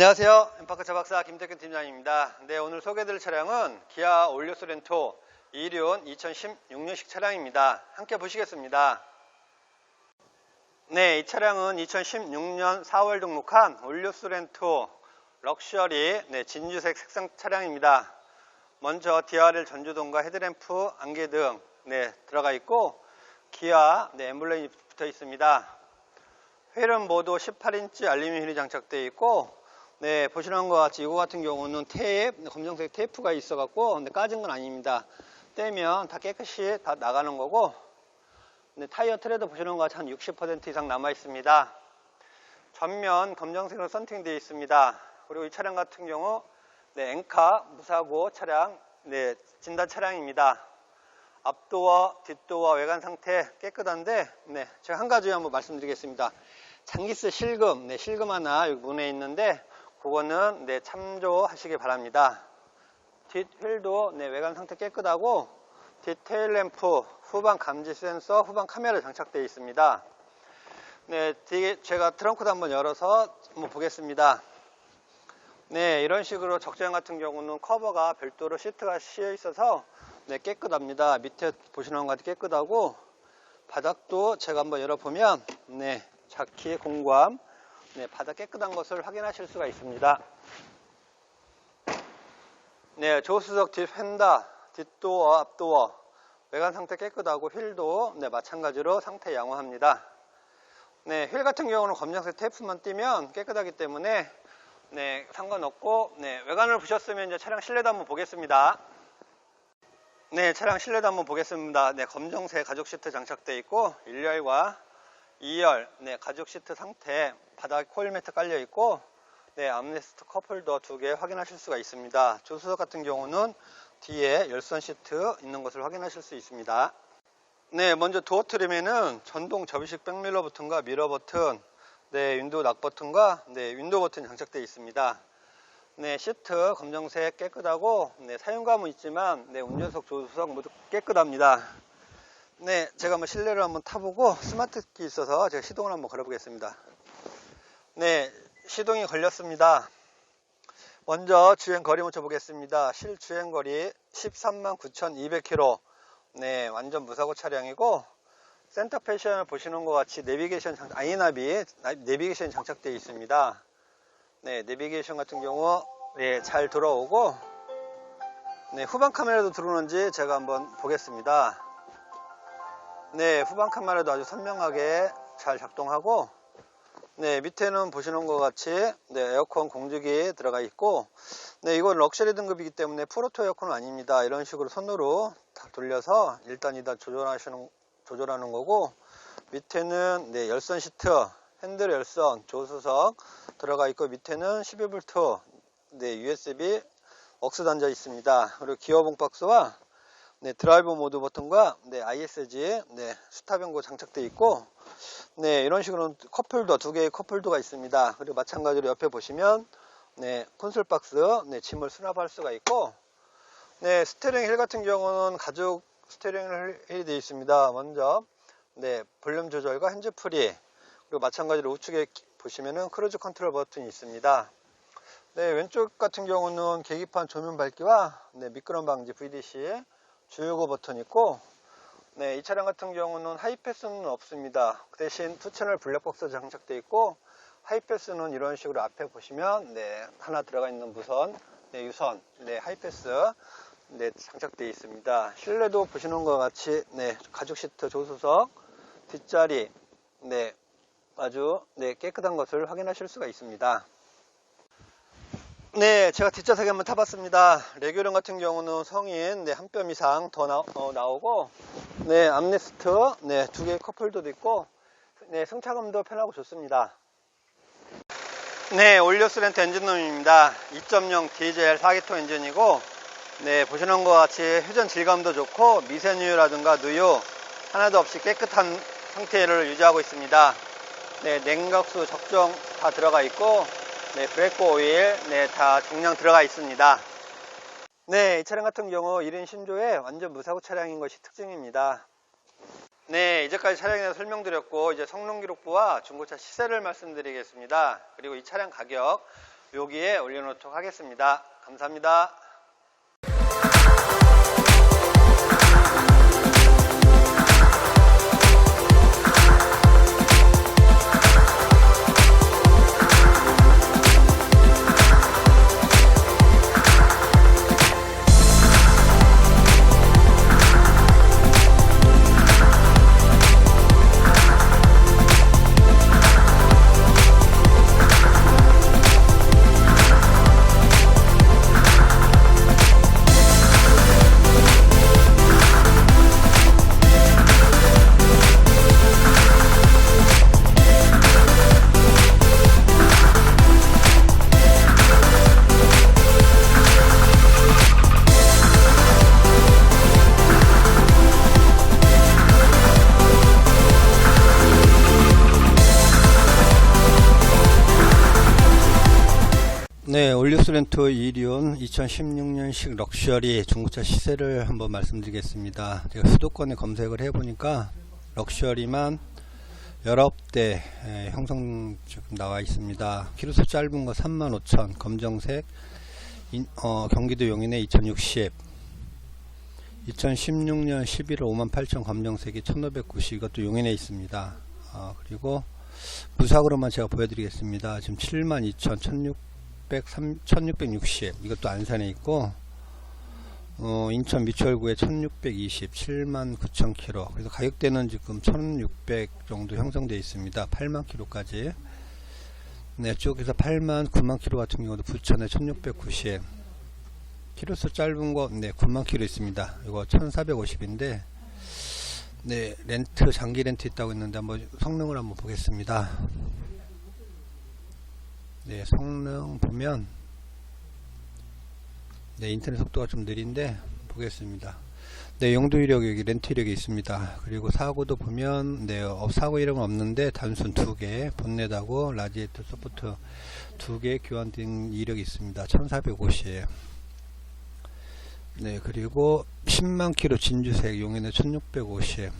안녕하세요. 엠파크 차박사 김태근 팀장입니다. 네, 오늘 소개해드릴 차량은 기아 올류 소렌토 2륜 2016년식 차량입니다. 함께 보시겠습니다. 네, 이 차량은 2016년 4월 등록한 올류 소렌토 럭셔리 네, 진주색 색상 차량입니다. 먼저 DRL 전주등과 헤드램프, 안개등 네, 들어가 있고 기아 네, 엠블렘이 붙어 있습니다. 휠은 모두 18인치 알루미늄 휠이 장착되어 있고 네, 보시는 것 같이 이거 같은 경우는 테이프, 검정색 테이프가 있어갖고 근데 까진 건 아닙니다. 떼면 다 깨끗이 다 나가는 거고 네, 타이어 트레드 보시는 것 같이 한 60% 이상 남아 있습니다. 전면 검정색으로 썬팅되어 있습니다. 그리고 이 차량 같은 경우 네, 엔카 무사고 차량 네, 진단 차량입니다. 앞도어, 뒷도어, 외관 상태 깨끗한데 네, 제가 한 가지 한번 말씀드리겠습니다. 장기스 실금, 네, 실금 하나 여기 문에 있는데 그거는 네, 참조하시기 바랍니다. 뒷 휠도 네, 외관 상태 깨끗하고 뒷 테일 램프, 후방 감지 센서, 후방 카메라 장착되어 있습니다. 네, 제가 트렁크도 한번 열어서 한번 보겠습니다. 네, 이런 식으로 적재형 같은 경우는 커버가 별도로 시트가 씌어 있어서 네, 깨끗합니다. 밑에 보시는 것 같이 깨끗하고 바닥도 제가 한번 열어보면 네, 자키 공구함 네, 바닥 깨끗한 것을 확인하실 수가 있습니다. 네, 조수석 뒷 휀다, 뒷도어, 앞도어 외관 상태 깨끗하고 휠도 네, 마찬가지로 상태 양호합니다. 네, 휠 같은 경우는 검정색 테이프만 띄면 깨끗하기 때문에 네, 상관없고 네, 외관을 보셨으면 이제 차량 실내도 한번 보겠습니다. 네, 차량 실내도 한번 보겠습니다. 네, 검정색 가죽 시트 장착되어 있고 1열과 2열 네, 가죽 시트 상태 바닥 코일 매트 깔려 있고 네, 암레스트 컵홀더 두 개 확인하실 수가 있습니다. 조수석 같은 경우는 뒤에 열선 시트 있는 것을 확인하실 수 있습니다. 네, 먼저 도어 트림에는 전동 접이식 백밀러 버튼과 미러 버튼, 네, 윈도우 락 버튼과 네, 윈도우 버튼 장착되어 있습니다. 네, 시트 검정색 깨끗하고 네, 사용감은 있지만 네, 운전석 조수석 모두 깨끗합니다. 네, 제가 한번 실내를 한번 타보고 스마트키 있어서 제가 시동을 한번 걸어보겠습니다. 네, 시동이 걸렸습니다. 먼저 주행 거리 묻혀 보겠습니다. 실 주행 거리 13만 9,200km. 네, 완전 무사고 차량이고 센터 패션을 보시는 것 같이 내비게이션 장, 아이나비 내비게이션 장착되어 있습니다. 네, 내비게이션 같은 경우 네, 잘 들어오고 네, 후방 카메라도 들어오는지 제가 한번 보겠습니다. 네, 후방 카메라도 아주 선명하게 잘 작동하고 네, 밑에는 보시는 것 같이 네, 에어컨 공주기 들어가 있고 네, 이건 럭셔리 등급이기 때문에 프로토 에어컨은 아닙니다. 이런 식으로 손으로 다 돌려서 1단, 2단 조절하시는 조절하는 거고 밑에는 네, 열선 시트, 핸들 열선, 조수석 들어가 있고 밑에는 12V 네, USB 억스 단자 있습니다. 그리고 기어봉 박스와 네, 드라이브 모드 버튼과 네, ISG 네, 스탑 연고 장착되어 있고 네, 이런 식으로 컵홀더 두 개의 컵홀더가 있습니다. 그리고 마찬가지로 옆에 보시면 네, 콘솔 박스 네, 짐을 수납할 수가 있고 네, 스테링 휠 같은 경우는 가죽 스테링 휠이 되어 있습니다. 먼저 네, 볼륨 조절과 핸즈 프리 그리고 마찬가지로 우측에 보시면은 크루즈 컨트롤 버튼이 있습니다. 네, 왼쪽 같은 경우는 계기판 조명 밝기와 네, 미끄럼 방지 VDC 주유구 버튼 있고 네, 이 차량 같은 경우는 하이패스는 없습니다. 그 대신 투채널 블랙박스 장착되어 있고 하이패스는 이런 식으로 앞에 보시면 네, 하나 들어가 있는 무선 네, 유선 네, 하이패스 네, 장착되어 있습니다. 실내도 보시는 것 같이 네, 가죽 시트 조수석 뒷자리 네, 아주 네, 깨끗한 것을 확인하실 수가 있습니다. 네, 제가 뒷좌석에 한번 타봤습니다. 레귤런 같은 경우는 성인 네, 한 뼘 이상 더 나, 어, 오고 네, 암레스트 네, 두 개의 컵홀더도 있고 네, 승차감도 편하고 좋습니다. 네, 올리오스렌트 엔진룸입니다. 2.0 디젤 4기통 엔진이고 네, 보시는 것 같이 회전 질감도 좋고 미세누유라든가 누유 하나도 없이 깨끗한 상태를 유지하고 있습니다. 네, 냉각수 적정 다 들어가 있고 네, 브레이크 오일 네, 다 정량 들어가 있습니다. 네, 이 차량 같은 경우 1인 신조의 완전 무사고 차량인 것이 특징입니다. 네, 이제까지 차량에 대해서 설명드렸고 이제 성능 기록부와 중고차 시세를 말씀드리겠습니다. 그리고 이 차량 가격 여기에 올려놓도록 하겠습니다. 감사합니다. 네, 올리스렌토 이리온 2016년식 럭셔리 중고차 시세를 한번 말씀드리겠습니다. 제가 수도권에 검색을 해보니까 럭셔리만 19대 에, 형성 지금 나와 있습니다. 키로수 짧은 거 35,000, 검정색, 인- 어, 경기도 용인에 2060, 2016년 11월 58,000 검정색이 1590, 이것도 용인에 있습니다. 어, 그리고 무사고로만 제가 보여드리겠습니다. 지금 72,000, 1600 1660 이것도 안산에 있고 어, 인천 미추홀구에 1620 79,000km 그래서 가격대는 지금 1600 정도 형성되어 있습니다. 8만 km까지. 네 쪽에서 8만 9만 km 같은 경우도 부천에 1690 키로수 짧은 거 네 9만 km 있습니다. 이거 1450인데 네 렌트 장기 렌트 있다고 했는데 한번 성능을 한번 보겠습니다 네, 성능 보면 네, 인터넷 속도가 좀 느린데 보겠습니다. 네, 용도 이력 여기 렌트 이력이 있습니다. 그리고 사고도 보면 네, 어, 사고 이력은 없는데 단순 두 개, 본넷하고 라디에이터 소프트 두 개 교환된 이력이 있습니다. 1450. 네, 그리고 10만 킬로 진주색 용인에 1650.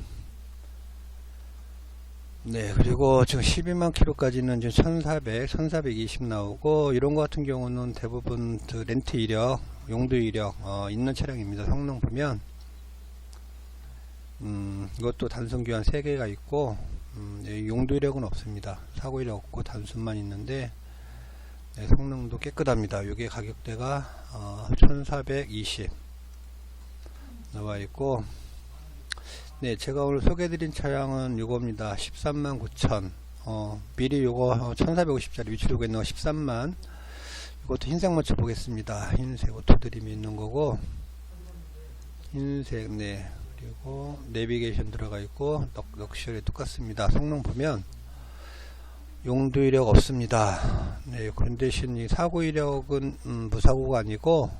네, 그리고 지금 12만 킬로까지는 지금 1400, 1420 나오고, 이런 거 같은 경우는 대부분 그 렌트 이력, 용도 이력, 어, 있는 차량입니다. 성능 보면, 음, 이것도 단순 교환 3개가 있고, 음, 네, 용도 이력은 없습니다. 사고 이력 없고, 단순만 있는데, 네, 성능도 깨끗합니다. 이게 가격대가, 어, 1420 나와 있고, 네, 제가 오늘 소개해드린 차량은 이겁니다. 13만 9천. 어, 미리 요거 1450짜리 위치로고 있는 거 13만. 이것도 흰색 먼저 보겠습니다. 흰색 오토드림이 있는 거고, 흰색, 네. 그리고 내비게이션 들어가 있고, 럭, 럭셔리 똑같습니다. 성능 보면, 용도 이력 없습니다. 네, 그런 대신 이 사고 이력은, 음, 무사고가 아니고,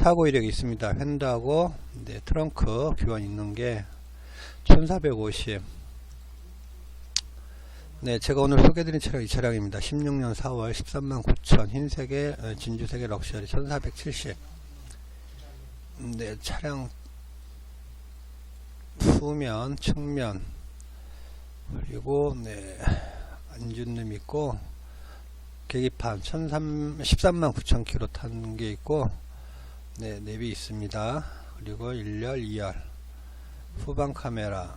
사고 이력이 있습니다. 휀다고 네, 트렁크 교환 있는 게 1450. 네, 제가 오늘 소개드린 차량 이 차량입니다. 16년 4월 13만 9천 흰색의 어, 진주색의 럭셔리 1470. 음, 네, 차량 후면, 측면 그리고 네, 안준름 있고 계기판 13, 13만 9천 킬로 탄 게 있고 네, 내비 있습니다. 그리고 1열, 2열, 후방 카메라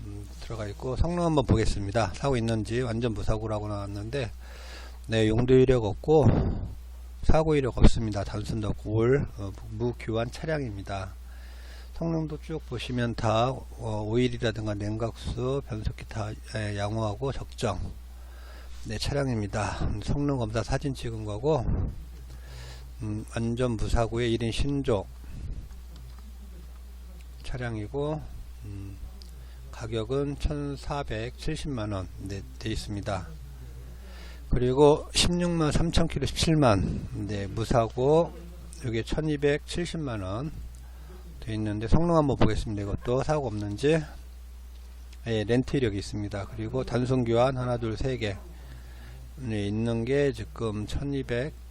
음, 들어가 있고 성능 한번 보겠습니다. 사고 있는지 완전 무사고라고 나왔는데 네, 용도 이력 없고 사고 이력 없습니다. 단순 덕올 어, 무교환 차량입니다. 성능도 쭉 보시면 다 어, 오일이라든가 냉각수, 변속기 다 예, 양호하고 적정 네, 차량입니다. 음, 성능 검사 사진 찍은 거고 음, 안전 무사고의 1인 신조 차량이고 음, 가격은 1470만원 네, 돼 있습니다. 그리고 16만 3천킬로 17만 네, 무사고 여기 1270만원 돼 있는데 성능 한번 보겠습니다. 이것도 사고 없는지. 예, 렌트 이력이 있습니다. 그리고 단순 교환 하나 둘 세 개. 네, 있는 게 지금 1200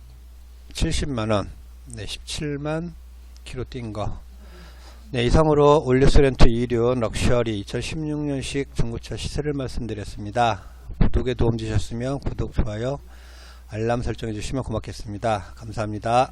70만원, 네, 17만 키로 뛴 거. 네, 이상으로 올리스렌트 2륜 럭셔리 2016년식 중고차 시세를 말씀드렸습니다. 구독에 도움 주셨으면 구독, 좋아요 알람 설정해 주시면 고맙겠습니다. 감사합니다.